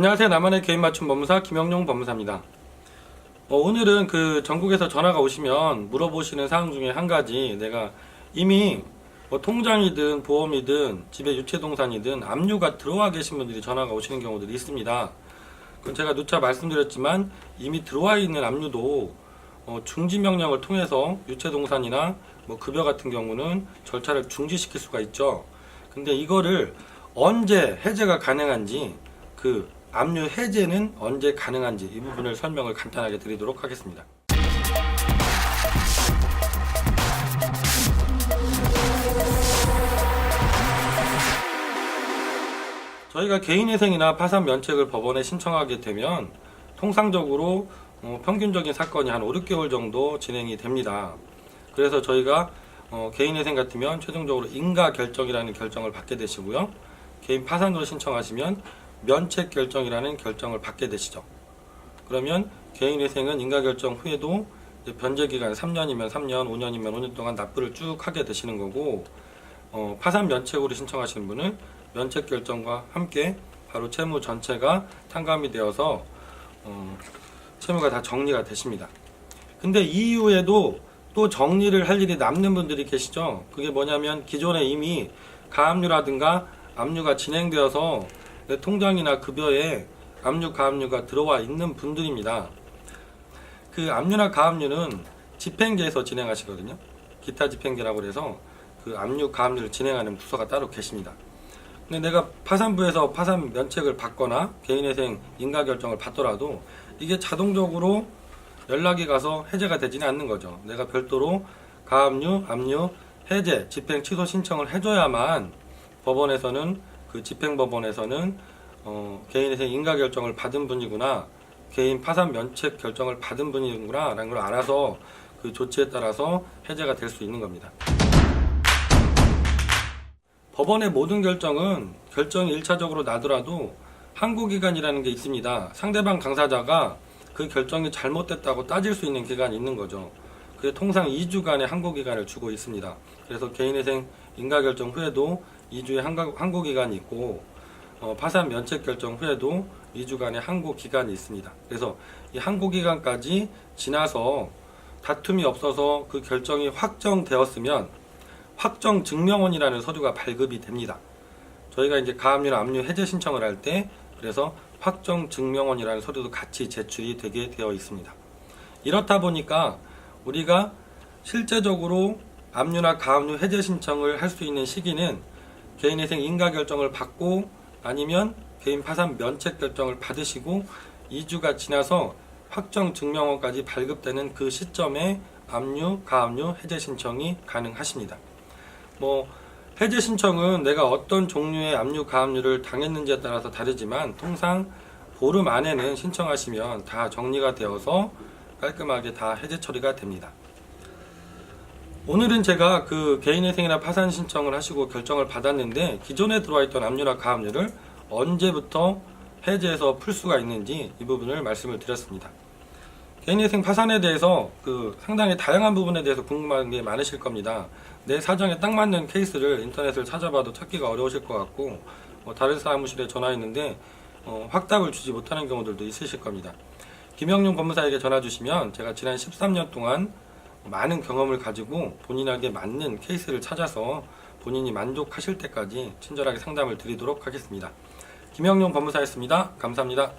안녕하세요. 나만의 개인 맞춤 법무사 김영용 법무사입니다. 어, 오늘은 그 전국에서 전화가 오시면 물어보시는 사항 중에 한 가지 내가 이미 뭐 통장이든 보험이든 집에 유체동산이든 압류가 들어와 계신 분들이 전화가 오시는 경우들이 있습니다. 그건 제가 누차 말씀드렸지만 이미 들어와 있는 압류도 어, 중지 명령을 통해서 유체동산이나 뭐 급여 같은 경우는 절차를 중지시킬 수가 있죠. 근데 이거를 언제 해제가 가능한지 그 압류 해제는 언제 가능한지 이 부분을 설명을 간단하게 드리도록 하겠습니다. 저희가 개인회생이나 파산 면책을 법원에 신청하게 되면 통상적으로 어, 평균적인 사건이 한 5, 6개월 정도 진행이 됩니다. 그래서 저희가 어, 개인회생 같으면 최종적으로 인가 결정이라는 결정을 받게 되시고요. 개인 파산으로 신청하시면 면책 결정이라는 결정을 받게 되시죠. 그러면 개인회생은 인가 결정 후에도 이제 변제 기간 3년이면 3년, 5년이면 5년 동안 납부를 쭉 하게 되시는 거고 어, 파산 면책으로 신청하시는 분은 면책 결정과 함께 바로 채무 전체가 탕감이 되어서 어, 채무가 다 정리가 되십니다. 근데 이후에도 또 정리를 할 일이 남는 분들이 계시죠. 그게 뭐냐면 기존에 이미 가압류라든가 압류가 진행되어서 내 통장이나 급여에 압류, 가압류가 들어와 있는 분들입니다. 그 압류나 가압류는 집행계에서 진행하시거든요. 기타 집행계라고 해서 그 압류, 가압류를 진행하는 부서가 따로 계십니다. 근데 내가 파산부에서 파산 면책을 받거나 개인회생 인가 결정을 받더라도 이게 자동적으로 연락이 가서 해제가 되지는 않는 거죠. 내가 별도로 가압류, 압류, 해제, 집행 취소 신청을 해줘야만 법원에서는 그 집행법원에서는 어, 개인회생 인가 결정을 받은 분이구나, 개인 파산 면책 결정을 받은 분이구나 라는 걸 알아서 그 조치에 따라서 해제가 될 수 있는 겁니다. 법원의 모든 결정은 결정이 1차적으로 나더라도 항고기간이라는 게 있습니다. 상대방 당사자가 그 결정이 잘못됐다고 따질 수 있는 기간이 있는 거죠. 그게 통상 2주간의 항고기간을 주고 있습니다. 그래서 개인회생 인가결정 후에도 2주의 항고기간이 있고 어, 파산 면책 결정 후에도 2주간의 항고기간이 있습니다. 그래서 이 항고기간까지 지나서 다툼이 없어서 그 결정이 확정되었으면 확정 증명원이라는 서류가 발급이 됩니다. 저희가 이제 가압류나 압류 해제 신청을 할 때 그래서 확정 증명원이라는 서류도 같이 제출이 되게 되어 있습니다. 이렇다 보니까 우리가 실제적으로 압류나 가압류 해제 신청을 할 수 있는 시기는 개인회생 인가 결정을 받고 아니면 개인 파산 면책 결정을 받으시고 2주가 지나서 확정 증명원까지 발급되는 그 시점에 압류, 가압류 해제 신청이 가능하십니다. 뭐 해제 신청은 내가 어떤 종류의 압류, 가압류를 당했는지에 따라서 다르지만 통상 보름 안에는 신청하시면 다 정리가 되어서 깔끔하게 다 해제 처리가 됩니다. 오늘은 제가 그 개인회생이나 파산 신청을 하시고 결정을 받았는데 기존에 들어와 있던 압류나 가압류를 언제부터 해제해서 풀 수가 있는지 이 부분을 말씀을 드렸습니다. 개인회생 파산에 대해서 그 상당히 다양한 부분에 대해서 궁금한 게 많으실 겁니다. 내 사정에 딱 맞는 케이스를 인터넷을 찾아봐도 찾기가 어려우실 것 같고 뭐 다른 사무실에 전화했는데 어, 확답을 주지 못하는 경우들도 있으실 겁니다. 김영용 법무사에게 전화 주시면 제가 지난 13년 동안 많은 경험을 가지고 본인에게 맞는 케이스를 찾아서 본인이 만족하실 때까지 친절하게 상담을 드리도록 하겠습니다. 김영용 법무사였습니다. 감사합니다.